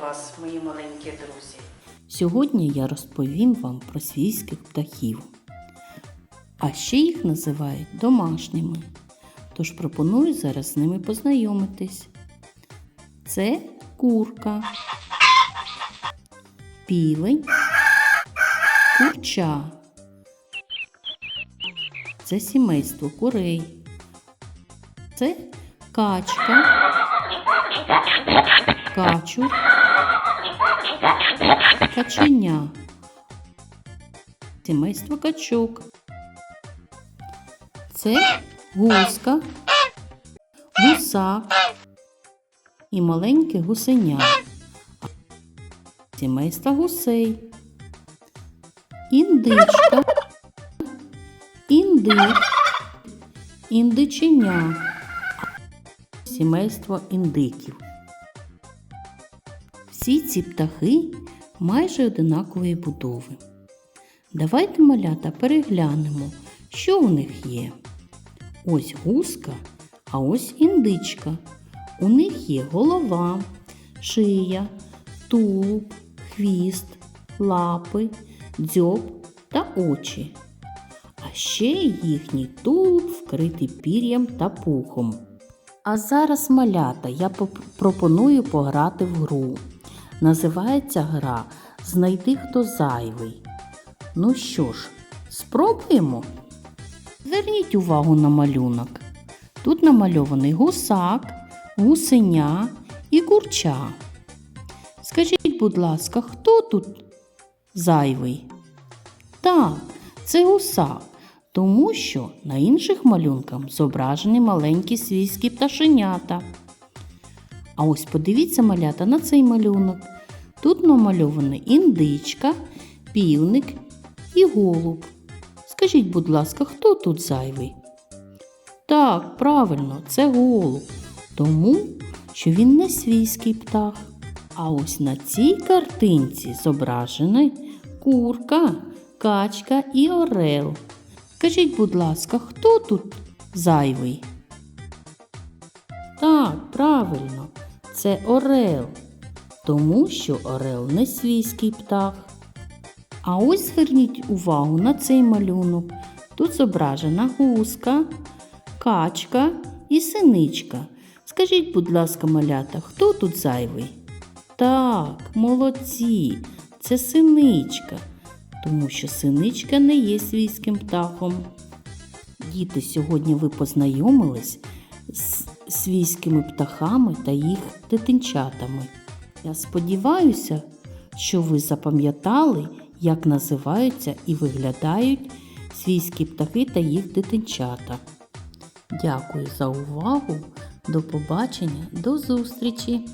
вас, мої маленькі друзі. Сьогодні я розповім вам про свійських птахів. А ще їх називають домашніми. Тож пропоную зараз з ними познайомитись. Це курка, півень, курча. Це сімейство курей. Це качка, качур, каченя, сімейство качок. Це гуска, гусак і маленьке гусеня. Сімейство гусей. Індичка, індик, індиченя. Сімейство індиків. Всі ці птахи майже одинакової будови. Давайте малята переглянемо, що у них є. Ось гуска, а ось індичка. У них є голова, шия, тулуб, хвіст, лапи, дзьоб та очі. А ще їхній тулуб вкритий пір'ям та пухом. А зараз малята я пропоную пограти в гру. Називається гра Знайди хто зайвий. Ну що ж, спробуємо? Зверніть увагу на малюнок. Тут намальований гусак, гусеня і курча. Скажіть, будь ласка, хто тут зайвий? Так, це гусак, тому що на інших малюнках зображені маленькі свійські пташенята. А ось подивіться малята на цей малюнок. Тут намальований індичка, півник і голуб. Скажіть, будь ласка, хто тут зайвий? Так, правильно, це голуб, тому що він не свійський птах. А ось на цій картинці зображені курка, качка і орел. Скажіть, будь ласка, хто тут зайвий? Так, правильно, це орел, тому що орел не свійський птах. А ось зверніть увагу на цей малюнок. Тут зображена гуска, качка і синичка. Скажіть, будь ласка, малята, хто тут зайвий? Так, молодці, це синичка, тому що синичка не є свійським птахом. Діти, сьогодні ви познайомились з свійськими птахами та їх дитинчатами. Я сподіваюся, що ви запам'ятали, як називаються і виглядають свійські птахи та їх дитинчата. Дякую за увагу. До побачення, до зустрічі!